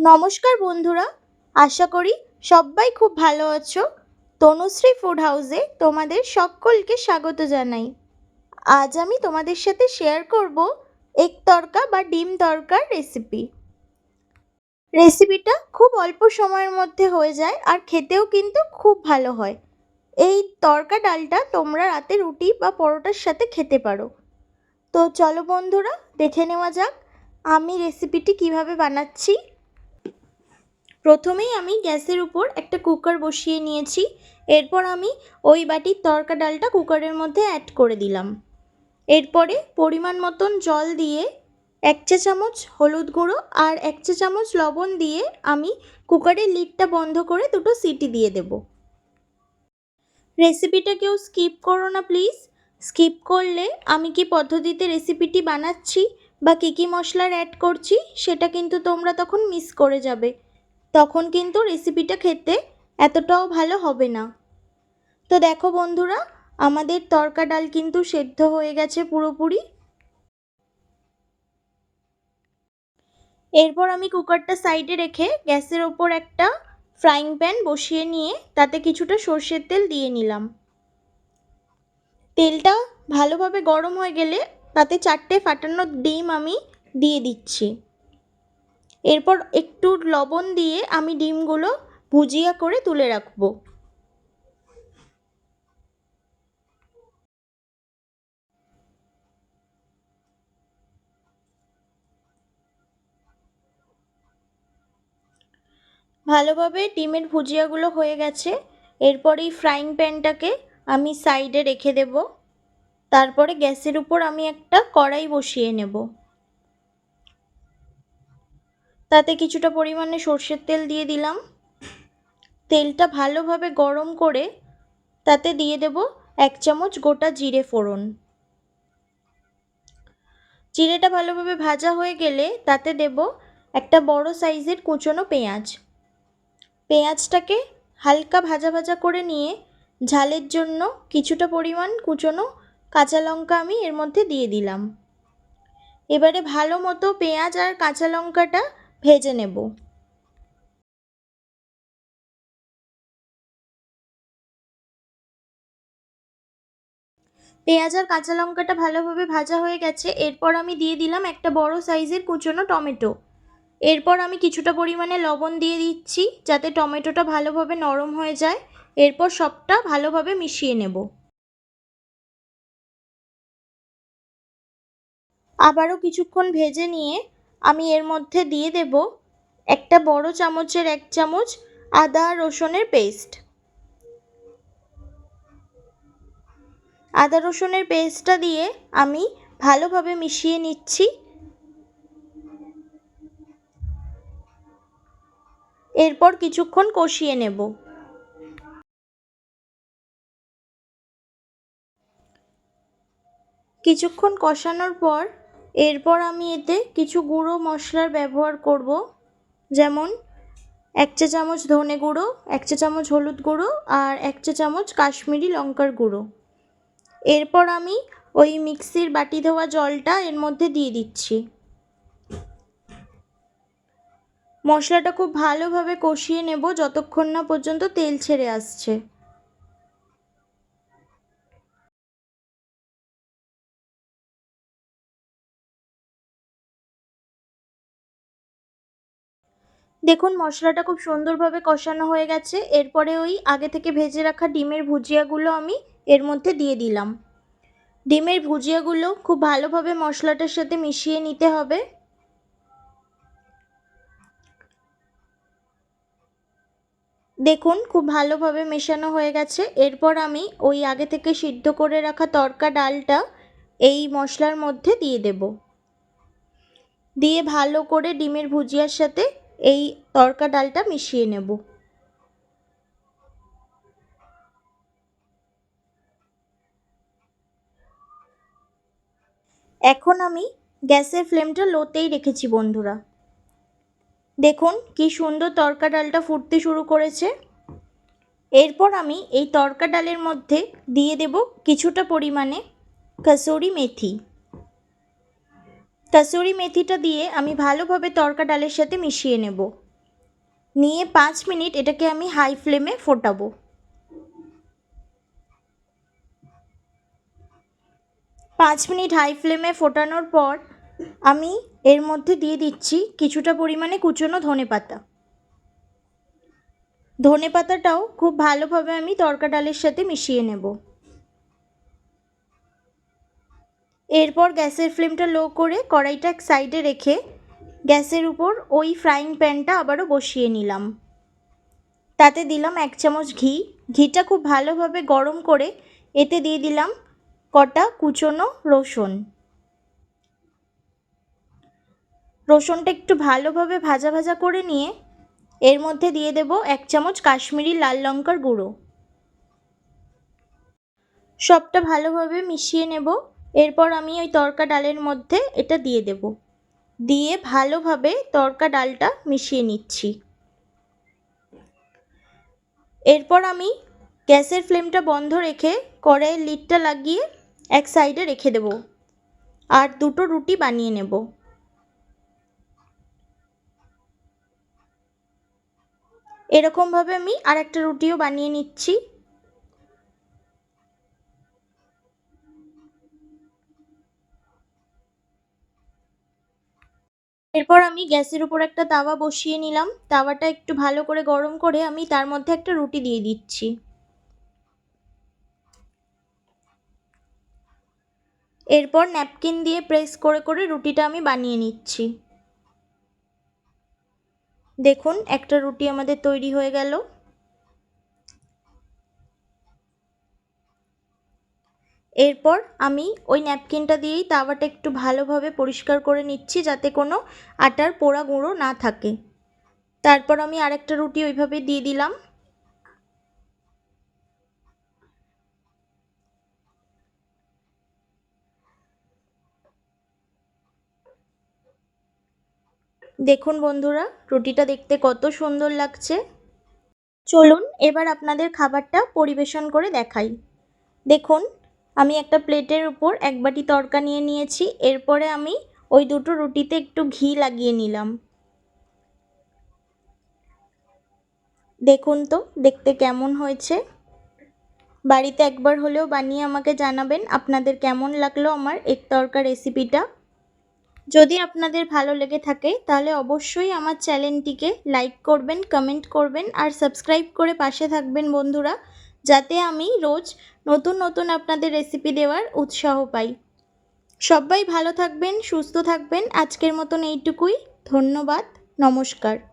নমস্কার বন্ধুরা, আশা করি সবাই খুব ভালো আছো। তনুশ্রী ফুড হাউসে তোমাদের সকলকে স্বাগত জানাই। আজ আমি তোমাদের সাথে শেয়ার করব এক তরকা বা ডিম তরকার রেসিপি রেসিপিটা খুব অল্প সময়ের মধ্যে হয়ে যায় আর খেতেও কিন্তু খুব ভালো হয়। এই তরকা ডালটা তোমরা রাতে রুটি বা পরোটার সাথে খেতে পারো। তো চলো বন্ধুরা, দেখে নেওয়া যাক আমি রেসিপিটি কীভাবে বানাচ্ছি। প্রথমেই আমি গ্যাসের উপর একটা কুকার বসিয়ে নিয়েছি, এরপর আমি ওই বাটির তরকা ডালটা কুকারের মধ্যে অ্যাড করে দিলাম। এরপরে পরিমাণ মতন জল দিয়ে এক চা চামচ হলুদ গুঁড়ো আর এক চা চামচ লবণ দিয়ে আমি কুকারের লিডটা বন্ধ করে দুটো সিটি দিয়ে দেব। রেসিপিটা কেউ স্কিপ করো না প্লিজ। স্কিপ করলে আমি কি পদ্ধতিতে রেসিপিটি বানাচ্ছি বা কী কী মশলার অ্যাড করছি সেটা কিন্তু তোমরা তখন মিস করে যাবে। তখন কিন্তু রেসিপিটা খেতে এতটাও ভালো হবে না। তো দেখো বন্ধুরা, আমাদের তরকা ডাল কিন্তু সেদ্ধ হয়ে গেছে পুরোপুরি। এরপর আমি কুকারটা সাইডে রেখে গ্যাসের ওপর একটা ফ্রাইং প্যান বসিয়ে নিয়ে তাতে কিছুটা সর্ষের তেল দিয়ে নিলাম। তেলটা ভালোভাবে গরম হয়ে গেলে তাতে চারটে ফাটানো ডিম আমি দিয়ে দিচ্ছি। এরপর একটু লবণ দিয়ে আমি ডিমগুলো ভুজিয়া করে তুলে রাখব। ভালোভাবে ডিমের ভুজিয়াগুলো হয়ে গেছে। এরপর এই ফ্রাইং প্যানটাকে আমি সাইডে রেখে দেব। তারপরে গ্যাসের উপর আমি একটা কড়াই বসিয়ে নেব। তাতে কিছুটা পরিমাণে সর্ষের তেল দিয়ে দিলাম। তেলটা ভালোভাবে গরম করে তাতে দিয়ে দেব এক চামচ গোটা জিরে ফোড়ন। জিরেটা ভালোভাবে ভাজা হয়ে গেলে তাতে দেব একটা বড় সাইজের কুচনো পেঁয়াজ। পেঁয়াজটাকে হালকা ভাজা ভাজা করে নিয়ে ঝালের জন্য কিছুটা পরিমাণ কুচনো কাঁচা লঙ্কা আমি এর মধ্যে দিয়ে দিলাম। এবারে ভালো মতো পেঁয়াজ আর কাঁচা লঙ্কাটা ভেজে নেব। পেঁয়াজ আর কাঁচা লঙ্কাটা ভালোভাবে ভাজা হয়ে গেছে। এরপর আমি দিয়ে দিলাম একটা বড় সাইজের কুচনো টমেটো। এরপর আমি কিছুটা পরিমাণে লবণ দিয়ে দিচ্ছি যাতে টমেটোটা ভালোভাবে নরম হয়ে যায়। এরপর সবটা ভালোভাবে মিশিয়ে নেব। আবারও কিছুক্ষণ ভেজে নিয়ে আমি এর মধ্যে দিয়ে দেব একটা বড় চামচের এক চামচ আদা রসুনের পেস্ট। আদা রসুনের পেস্টটা দিয়ে আমি ভালোভাবে মিশিয়ে নিচ্ছি। এরপর কিছুক্ষণ কষিয়ে নেব। কিছুক্ষণ কষানোর পর এরপর আমি এতে কিছু গুঁড়ো মশলার ব্যবহার করব। যেমন, এক চা চামচ ধনে গুঁড়ো, এক চা চামচ হলুদ গুঁড়ো আর এক চা চামচ কাশ্মীরি লঙ্কার গুঁড়ো। এরপর আমি ওই মিক্সির বাটি ধোয়া জলটা এর মধ্যে দিয়ে দিচ্ছি। মশলাটা খুব ভালোভাবে কষিয়ে নেব যতক্ষণ না পর্যন্ত তেল ছেড়ে আসছে। দেখুন, মশলাটা খুব সুন্দরভাবে কষানো হয়ে গেছে। এরপরে ওই আগে থেকে ভেজে রাখা ডিমের ভুজিয়াগুলো আমি এর মধ্যে দিয়ে দিলাম। ডিমের ভুজিয়াগুলো খুব ভালোভাবে মশলাটার সাথে মিশিয়ে নিতে হবে। দেখুন, খুব ভালোভাবে মেশানো হয়ে গেছে। এরপর আমি ওই আগে থেকে সিদ্ধ করে রাখা তরকা ডালটা এই মশলার মধ্যে দিয়ে দেব। দিয়ে ভালো করে ডিমের ভুজিয়ার সাথে এই তরকা ডালটা মিশিয়ে নেব। এখন আমি গ্যাসের ফ্লেমটা লোতেই রেখেছি বন্ধুরা। দেখুন কি সুন্দর তরকা ডালটা ফুটতে শুরু করেছে। এরপর আমি এই তরকা ডালের মধ্যে দিয়ে দেব কিছুটা পরিমাণে কসুরি মেথি। কসুরি মেথিটা দিয়ে আমি ভালোভাবে তরকা ডালের সাথে মিশিয়ে নেব। নিয়ে পাঁচ মিনিট এটাকে আমি হাই ফ্লেমে ফোটাবো। পাঁচ মিনিট হাই ফ্লেমে ফোটানোর পর আমি এর মধ্যে দিয়ে দিচ্ছি কিছুটা পরিমাণে কুচনো ধনে পাতা। ধনে পাতাটাও খুব ভালোভাবে আমি তরকা ডালের সাথে মিশিয়ে নেব। এরপর গ্যাসের ফ্লেমটা লো করে কড়াইটা সাইডে রেখে গ্যাসের উপর ওই ফ্রাইং প্যানটা আবারও বসিয়ে নিলাম। তাতে দিলাম এক চামচ ঘি। ঘিটা খুব ভালোভাবে গরম করে এতে দিয়ে দিলাম কটা কুচনো রসুন। রসুনটা একটু ভালোভাবে ভাজা ভাজা করে নিয়ে এর মধ্যে দিয়ে দেব এক চামচ কাশ্মীরি লাল লঙ্কার গুঁড়ো। সবটা ভালোভাবে মিশিয়ে নেব। এরপর আমি ওই তরকা ডালের মধ্যে এটা দিয়ে দেব। দিয়ে ভালোভাবে তরকা ডালটা মিশিয়ে নিচ্ছি। এরপর আমি গ্যাসের ফ্লেমটা বন্ধ রেখে কড়াইয়ের লিডটা লাগিয়ে এক সাইডে রেখে দেব আর দুটো রুটি বানিয়ে নেব। এরকমভাবে আমি আর একটা রুটিও বানিয়ে নিচ্ছি। এরপর আমি গ্যাসের উপর একটা তাওয়া বসিয়ে নিলাম। তাওয়াটা একটু ভালো করে গরম করে আমি তার মধ্যে একটা রুটি দিয়ে দিচ্ছি। এরপর ন্যাপকিন দিয়ে প্রেস করে করে রুটিটা আমি বানিয়ে নিচ্ছি। দেখুন, একটা রুটি আমাদের তৈরি হয়ে গেল। এরপর আমি ওই ন্যাপকিনটা দিয়েই তাওয়াটা একটু ভালোভাবে পরিষ্কার করে নিচ্ছি যাতে কোনো আটার পোড়া গুঁড়ো না থাকে। তারপর আমি আরেকটা রুটি ওইভাবে দিয়ে দিলাম। দেখুন বন্ধুরা, রুটিটা দেখতে কত সুন্দর লাগছে। চলুন এবার আপনাদের খাবারটা পরিবেশন করে দেখাই। দেখুন আমি একটা প্লেটের উপর এক বাটি তরকা নিয়ে নিয়েছি, এরপরে আমি ওই দুটো রুটিতে একটু ঘি লাগিয়ে নিলাম। দেখুন তো, দেখতে কেমন হয়েছে? বাড়িতে একবার হলেও বানিয়ে আমাকে জানাবেন, আপনাদের কেমন লাগল আমার এক তরকা রেসিপিটা। যদি আপনাদের ভালো লেগে থাকে, তাহলে অবশ্যই আমার চ্যানেলটিকে লাইক করবেন, কমেন্ট করবেন, আর সাবস্ক্রাইব করে পাশে থাকবেন বন্ধুরা। যাতে আমি রোজ নতুন নতুন আপনাদের রেসিপি দেওয়ার উৎসাহ পাই। সবাই ভালো থাকবেন, সুস্থ থাকবেন। আজকের মতন এইটুকুই। ধন্যবাদ। নমস্কার।